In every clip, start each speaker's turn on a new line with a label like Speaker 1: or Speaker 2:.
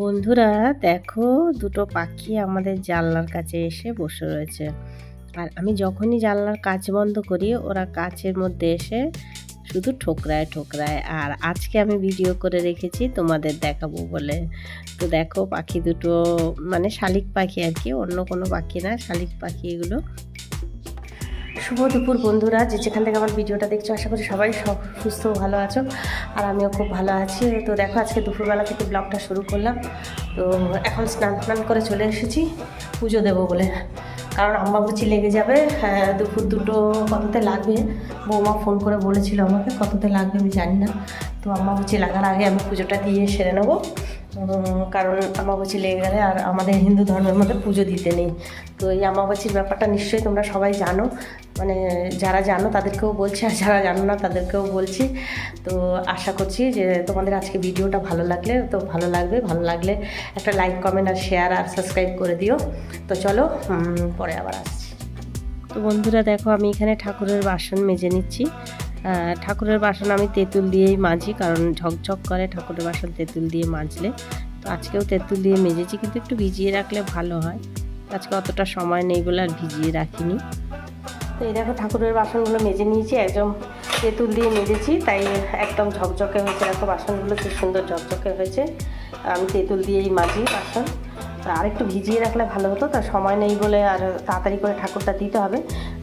Speaker 1: বন্ধুরা, দেখো দুটো পাখি আমাদের জানলার কাছে এসে বসে রয়েছে। আর আমি যখনই জানলার কাজ বন্ধ করি, ওরা কাচের মধ্যে এসে শুধু ঠোকরায় ঠোকরায়, আর আজকে আমি ভিডিও করে রেখেছি, তোমাদের দেখাবো বলে। তো দেখো, পাখি দুটো মানে শালিক পাখি আর কি, অন্য কোনো পাখি না, শালিক পাখি এগুলো শুভ দুপুর বন্ধুরা। যে যেখান থেকে আমার ভিডিওটা দেখছ আশা করি সবাই সব সুস্থ ভালো আছো। আর আমিও খুব ভালো আছি। তো দেখো আজকে দুপুরবেলা থেকে ব্লগটা শুরু করলাম। তো এখন স্নান টান করে চলে এসেছি। পুজো দেবো বলে। কারণ আম্বাবুচি লেগে যাবে। হ্যাঁ, দুপুর দুটো কততে লাগবে? বৌমা ফোন করে বলেছিল আমাকে কততে লাগবে আমি জানি না। তো আম্বাবুচি লাগার আগে আমি পুজোটা দিয়ে সেরে নেব। কারণ আমাবাচি লেগে গেলে আর আমাদের হিন্দু ধর্মের মধ্যে পুজো দিতে নেই। তো এই আমাবাচির ব্যাপারটা নিশ্চয়ই তোমরা সবাই জানো। মানে যারা জানো তাদেরকেও বলছি, আর যারা জানো না তাদেরকেও বলছি। তো আশা করছি যে তোমাদের আজকে ভিডিওটা ভালো লাগলে, তো ভালো লাগবে। ভালো লাগলে একটা লাইক কমেন্ট আর শেয়ার আর সাবস্ক্রাইব করে দিও। তো চলো পরে আবার আসছি। তো বন্ধুরা দেখো, আমি এখানে ঠাকুরের বাসন মেজে নিচ্ছি। ঠাকুরের বাসন আমি তেঁতুল দিয়েই মাজি, কারণ ঝকঝক করে ঠাকুরের বাসন তেঁতুল দিয়ে মাজলে। তো আজকেও তেঁতুল দিয়ে মেজেছি, কিন্তু একটু ভিজিয়ে রাখলে ভালো হয়। আজকে অতটা সময় নেই বলে আর ভিজিয়ে রাখিনি। তো এই দেখো ঠাকুরের বাসনগুলো মেজে নিয়েছি, একদম তেঁতুল দিয়ে মেজেছি, তাই একদম ঝকঝকে হয়েছে। দেখো বাসনগুলো খুব সুন্দর ঝকঝকে হয়েছে। আমি তেঁতুল দিয়েই মাজি বাসন। আর আরেকটু ভিজিয়ে রাখলে ভালো হতো তার সময় নেই বলে আর তাড়াতাড়ি করে ঠাকুরটা দিতে হবে।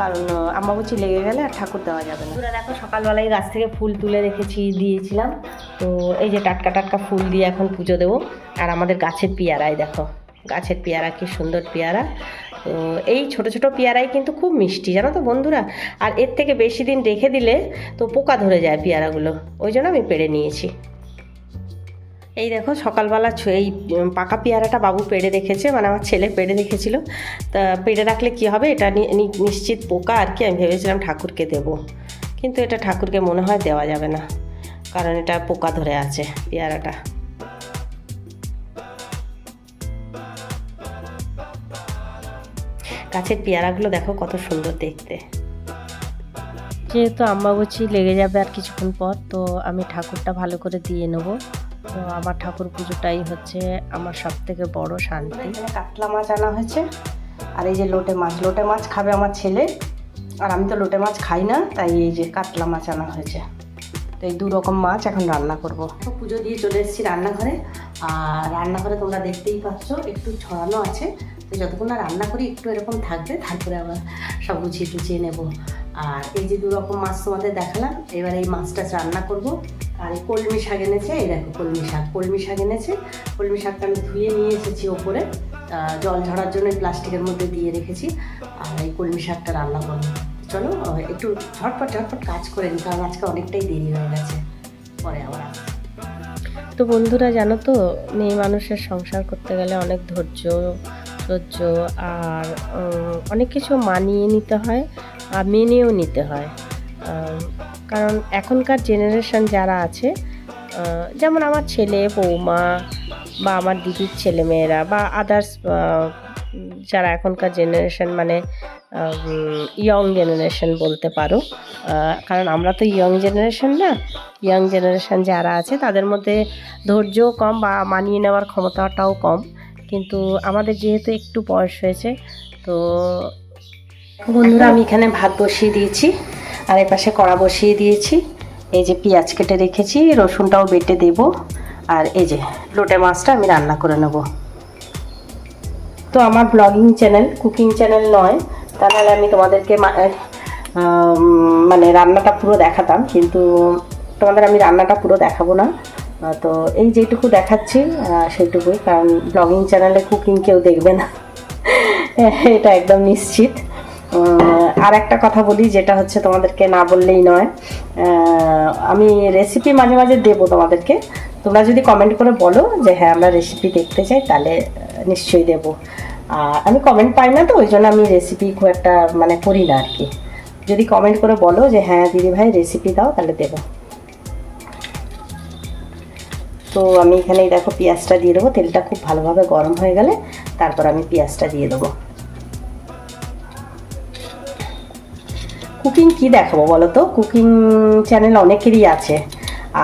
Speaker 1: কারণ আম্বাবুচি লেগে গেলে আর ঠাকুর দেওয়া যাবে না। দেখো, সকালবেলায় গাছ থেকে ফুল তুলে রেখেছি, দিয়েছিলাম। তো এই যে টাটকা টাটকা ফুল দিয়ে এখন পুজো দেবো। আর আমাদের গাছের পেয়ারাই দেখো, গাছের পেয়ারা কি সুন্দর পেয়ারা। তো এই ছোট ছোট পেয়ারাই কিন্তু খুব মিষ্টি, জানো তো বন্ধুরা? আর এর থেকে বেশি দিন রেখে দিলে তো পোকা ধরে যায় পেয়ারাগুলো। ওই জন্য আমি পেড়ে নিয়েছি। এই দেখো সকালবেলা এই পাকা পেয়ারাটা বাবু পেড়ে রেখেছে মানে আমার ছেলে পেড়ে রেখেছিল তা পেড়ে রাখলে কি হবে? এটা নিশ্চিত পোকা আর কি? আমি ভেবেছিলাম ঠাকুরকে দেব। কিন্তু এটা ঠাকুরকে মনে হয় দেওয়া যাবে না, কারণ এটা পোকা ধরে আছে পেয়ারাটা। গাছের পেয়ারাগুলো দেখো কত সুন্দর দেখতে। যেহেতু আম্বাবচি লেগে যাবে আর কিছুক্ষণ পর, তো আমি ঠাকুরটা ভালো করে দিয়ে নেব। তো আমার ঠাকুর পুজোটাই হচ্ছে আমার সব থেকে বড় শান্তি। কাতলা মাছ আনা হয়েছে। আর এই যে লোটে মাছ লোটে মাছ খাবে আমার ছেলে। আর আমি তো লোটে মাছ খাই না, তাই এই যে কাতলা মাছ আনা হয়েছে। তো এই দু রকম মাছ এখন রান্না করব। তো পুজো দিয়ে চলে এসেছি রান্নাঘরে। আর রান্নাঘরে তোমরা দেখতেই পাচ্ছ, একটু ছড়ানো আছে। তো যতক্ষণ না রান্না করি, একটু এরকম থাকবে, তারপরে আবার সব গুছিয়ে টুচিয়ে নেব। আর এই যে দু রকম মাছ তোমাদের দেখালাম, এবার এই মাছটা রান্না করব। আর কলমি শাক এনেছে, এই দেখো কলমি শাক। কলমি শাক এনেছে, কলমি শাকটা আমি ধুয়ে নিয়ে এসেছি ওপরে। জল ঝরার জন্য প্লাস্টিকের মধ্যে দিয়ে রেখেছি। আর এই কলমি শাকটা রান্না করব। চলো, একটু ঝটপট ঝটপট কাজ করে নিই কারণ আজকে অনেকটাই দেরি হয়ে গেছে। পরে আবার তো বন্ধুরা, জানো তো, মেয়ে মানুষের সংসার করতে গেলে অনেক ধৈর্য সহ্য আর অনেক কিছু মানিয়ে নিতে হয় আর মেনেও নিতে হয়। কারণ এখনকার জেনারেশন যারা আছে যেমন আমার ছেলে, বৌমা বা আমার দিদির ছেলেমেয়েরা বা আদার্স যারা এখনকার জেনারেশন মানে ইয়ং জেনারেশন বলতে পারো কারণ আমরা তো ইয়ং জেনারেশন না ইয়াং জেনারেশন যারা আছে তাদের মধ্যে ধৈর্যও কম বা মানিয়ে নেওয়ার ক্ষমতাটাও কম। কিন্তু আমাদের যেহেতু একটু বয়স হয়েছে, তো বন্ধুরা আমি এখানে ভাত বসিয়ে দিয়েছি। আর এই পাশে কড়া বসিয়ে দিয়েছি। এই যে পেঁয়াজ কেটে রেখেছি রসুনটাও বেটে দেব। আর এই যে লোটে মাছটা আমি রান্না করে নেব। তো আমার ব্লগিং চ্যানেল কুকিং চ্যানেল নয়। তাহলে আমি তোমাদেরকে মানে রান্নাটা পুরো দেখাতাম কিন্তু তোমাদের আমি রান্নাটা পুরো দেখাবো না। তো এই যেটুকু দেখাচ্ছি আহ, সেইটুকুই কারণ ব্লগিং চ্যানেলে কুকিং কেউ দেখবে না। এটা একদম নিশ্চিত। আর একটা কথা বলি, যেটা হচ্ছে তোমাদেরকে না বললেই নয়। আমি রেসিপি মাঝে মাঝে দেবো তোমাদেরকে। তোমরা যদি কমেন্ট করে বলো যে হ্যাঁ আমরা রেসিপি দেখতে চাই, তাহলে নিশ্চয়ই দেবো। আমি কমেন্ট পাই না তো, ওই জন্য আমি রেসিপি খুব একটা মানে করি না আর কি। যদি কমেন্ট করে বলো যে হ্যাঁ দিদি ভাই রেসিপি দাও, তাহলে দেবো। তো আমি এখানে দেখো, পেঁয়াজটা দিয়ে দেবো। তেলটা খুব ভালোভাবে গরম হয়ে গেলে, তারপর আমি পেঁয়াজটা দিয়ে দেবো। কুকিং কি দেখাবো বলো তো কুকিং চ্যানেল অনেকেরই আছে।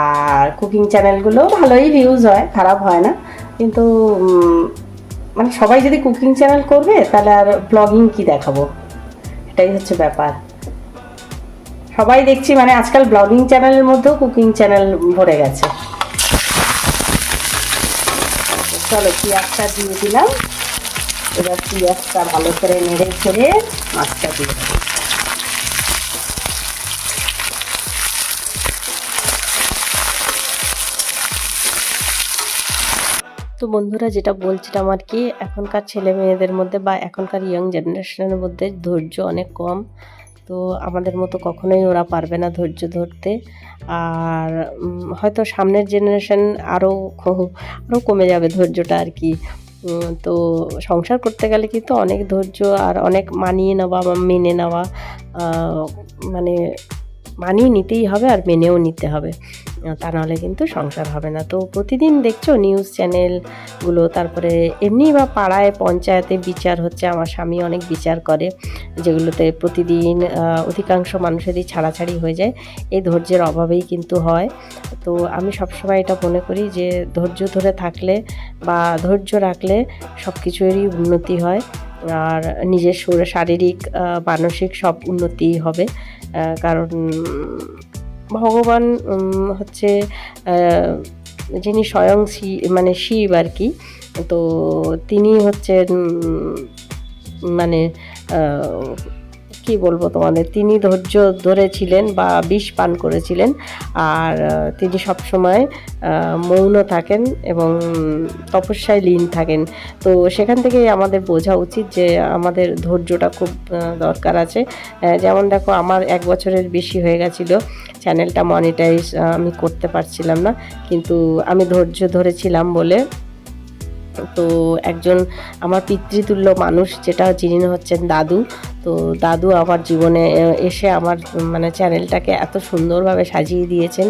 Speaker 1: আর কুকিং চ্যানেলগুলো ভালোই ভিউজ হয়, খারাপ হয় না। কিন্তু মানে সবাই যদি কুকিং চ্যানেল করবে, তাহলে আর ব্লগিং কি দেখাবো? এটাই হচ্ছে ব্যাপার। সবাই দেখছি মানে আজকাল ব্লগিং চ্যানেলের মধ্যেও কুকিং চ্যানেল ভরে গেছে। চলো পেঁয়াজটা দিয়ে দিলাম। এবার পেঁয়াজটা ভালো করে নেড়ে ছেড়ে মাছটা দিয়ে দেবো বন্ধুরা যেটা বলছিলাম আর কি, এখনকার ছেলে মেয়েদের মধ্যে বা এখনকার ইয়াং জেনারেশনের মধ্যে ধৈর্য অনেক কম। তো আমাদের মতো কখনোই ওরা পারবে না ধৈর্য ধরতে। আর হয়তো সামনের জেনারেশন আরও আরও কমে যাবে ধৈর্যটা আর কি। তো সংসার করতে গেলে কিন্তু অনেক ধৈর্য আর অনেক মানিয়ে নেওয়া বা মেনে নেওয়া মানে মানিয়ে নিতেই হবে আর মেনেও নিতে হবে। তা নাহলে কিন্তু সংসার হবে না। তো প্রতিদিন দেখছ নিউজ চ্যানেলগুলো তারপরে এমনি বা পাড়ায় পঞ্চায়েতে বিচার হচ্ছে, আমার স্বামী অনেক বিচার করে, যেগুলোতে প্রতিদিন অধিকাংশ মানুষেরই ছাড়াছাড়ি হয়ে যায়। এই ধৈর্যের অভাবেই কিন্তু হয়। তো আমি সবসময় এটা মনে করি যে ধৈর্য ধরে থাকলে বা ধৈর্য রাখলে সব কিছুরই উন্নতি হয়। আর নিজের শারীরিক মানসিক সব উন্নতিই হবে। কারণ ভগবান হচ্ছে যিনি স্বয়ং মানে শিব আর কি তো তিনি হচ্ছেন মানে কি বলব তোমাদের? তিনি ধৈর্য ধরেছিলেন বা বিষ পান করেছিলেন। আর তিনি সবসময় মৌন থাকেন এবং তপস্যায় লীন থাকেন। তো সেখান থেকেই আমাদের বোঝা উচিত যে আমাদের ধৈর্যটা খুব দরকার আছে। যেমন দেখো, আমার এক বছরের বেশি হয়ে গেছিল। চ্যানেলটা মনিটাইজ আমি করতে পারছিলাম না। কিন্তু আমি ধৈর্য ধরেছিলাম বলে তো একজন আমার পিতৃতুল্য মানুষ যেটা যিনি হচ্ছেন দাদু। তো দাদু আমার জীবনে এসে আমার মানে চ্যানেলটাকে এত সুন্দরভাবে সাজিয়ে দিয়েছেন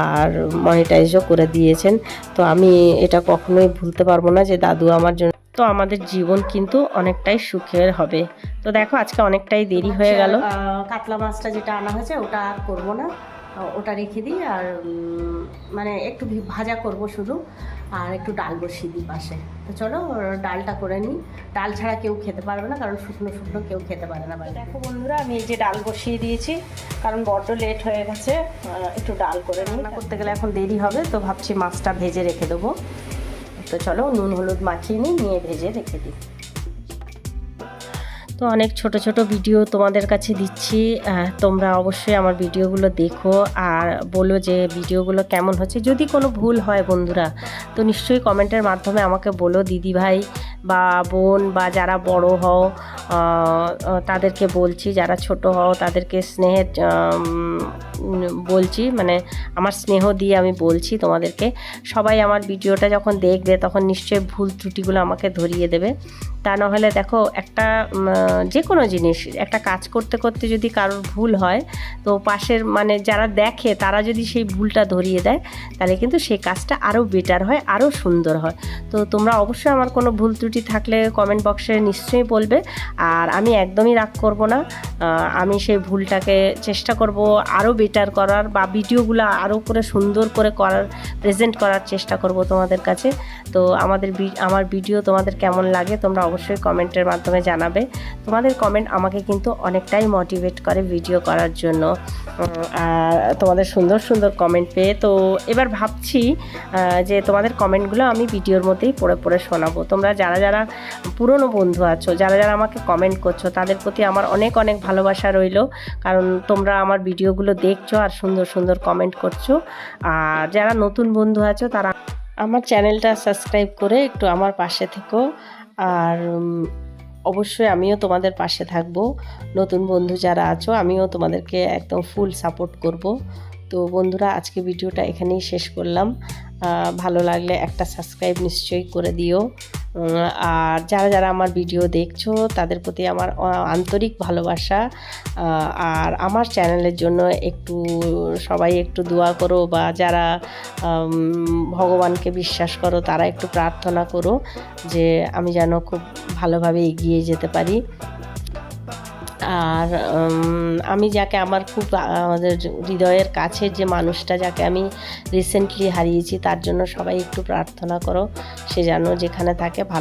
Speaker 1: আর মনিটাইজও করে দিয়েছেন। তো আমি এটা কখনোই ভুলতে পারব না যে দাদু আমার জন্য তো আমাদের জীবন কিন্তু অনেকটাই সুখের হবে। তো দেখো আজকে অনেকটাই দেরি হয়ে গেল। কাতলা মাছটা যেটা আনা হয়েছে ওটা আর করব না। ওটা রেখে দিই আর মানে একটু ভি- ভাজা করব শুধু আর একটু ডাল বসিয়ে দিই পাশে। তো চলো ডালটা করে নিই। ডাল ছাড়া কেউ খেতে পারবে না কারণ শুকনো শুকনো কেউ খেতে পারে না। দেখো বন্ধুরা আমি এই যে ডাল বসিয়ে দিয়েছি কারণ বড্ড লেট হয়ে গেছে একটু ডাল করে রান্না করতে গেলে এখন দেরি হবে তো ভাবছি মাছটা ভেজে রেখে দেবো। তো চলো নুন হলুদ মাখিয়ে নিই নিয়ে ভেজে রেখে দিই। তো অনেক ছোট ছোট ভিডিও তোমাদের কাছে দিচ্ছি। তোমরা অবশ্যই আমার ভিডিওগুলো দেখো আর বলো যে ভিডিওগুলো কেমন হচ্ছে। যদি কোনো ভুল হয় বন্ধুরা, তো নিশ্চয়ই কমেন্টের মাধ্যমে আমাকে বলো দিদি ভাই বা বোন বা যারা বড় হও তাদেরকে বলছি, যারা ছোট হও, তাদেরকে স্নেহের বলছি মানে আমার স্নেহ দিয়ে আমি বলছি তোমাদেরকে। সবাই আমার ভিডিওটা যখন দেখবে, তখন নিশ্চয়ই ভুল ত্রুটিগুলো আমাকে ধরিয়ে দেবে। তা নাহলে দেখো, একটা যে কোনো জিনিস, একটা কাজ করতে করতে যদি কারোর ভুল হয়, তো পাশের মানে যারা দেখে, তারা যদি সেই ভুলটা ধরিয়ে দেয়, তাহলে কিন্তু সেই কাজটা আরও বেটার হয় আরও সুন্দর হয়। তো তোমরা অবশ্যই আমার কোনো ভুল ত্রুটি থাকলে কমেন্ট বক্সে নিশ্চয়ই বলবে। আর আমি একদমই রাগ করব না। আমি সেই ভুলটাকে চেষ্টা করব আরও বেটার করার বা ভিডিওগুলো আরও করে সুন্দর করে করার প্রেজেন্ট করার চেষ্টা করব তোমাদের কাছে। তো আমাদের আমার ভিডিও তোমাদের কেমন লাগে তোমরা অবশ্যই কমেন্টের মাধ্যমে জানাবে। তোমাদের কমেন্ট আমাকে কিন্তু অনেকটাই মোটিভেট করে ভিডিও করার জন্য। আর তোমাদের সুন্দর সুন্দর কমেন্ট পেয়ে। তো এবার ভাবছি যে তোমাদের কমেন্টগুলো আমি ভিডিওর মধ্যেই পড়ে পড়ে শোনাবো। তোমরা যারা যারা পুরনো বন্ধু আছো, যারা যারা আমাকে কমেন্ট করছ, তাদের প্রতি আমার অনেক অনেক ভালোবাসা রইল। কারণ তোমরা আমার ভিডিওগুলো দেখছ আর সুন্দর সুন্দর কমেন্ট করছ। আর যারা নতুন বন্ধু আছো, তারা আমার চ্যানেলটা সাবস্ক্রাইব করে একটু আমার পাশে থেকো। আর অবশ্যই আমিও তোমাদের পাশে থাকব। নতুন বন্ধু যারা আছো, আমিও তোমাদেরকে একদম ফুল সাপোর্ট করব। তো বন্ধুরা, আজকে ভিডিওটা এখানেই শেষ করলাম। ভালো লাগলে একটা সাবস্ক্রাইব নিশ্চয়ই করে দিও। আর যারা যারা আমার ভিডিও দেখছ, তাদের প্রতি আমার আন্তরিক ভালোবাসা। আর আমার চ্যানেলের জন্য একটু, সবাই একটু দোয়া করো বা যারা ভগবানকে বিশ্বাস করো, তারা একটু প্রার্থনা করো যে আমি যেন খুব ভালোভাবে এগিয়ে যেতে পারি। আর আমি যাকে আমার খুব আমাদের হৃদয়ের কাছে যে মানুষটা যাকে আমি রিসেন্টলি হারিয়েছি, তার জন্য সবাই একটু প্রার্থনা করো, সে যেন যেখানে থাকে ভালো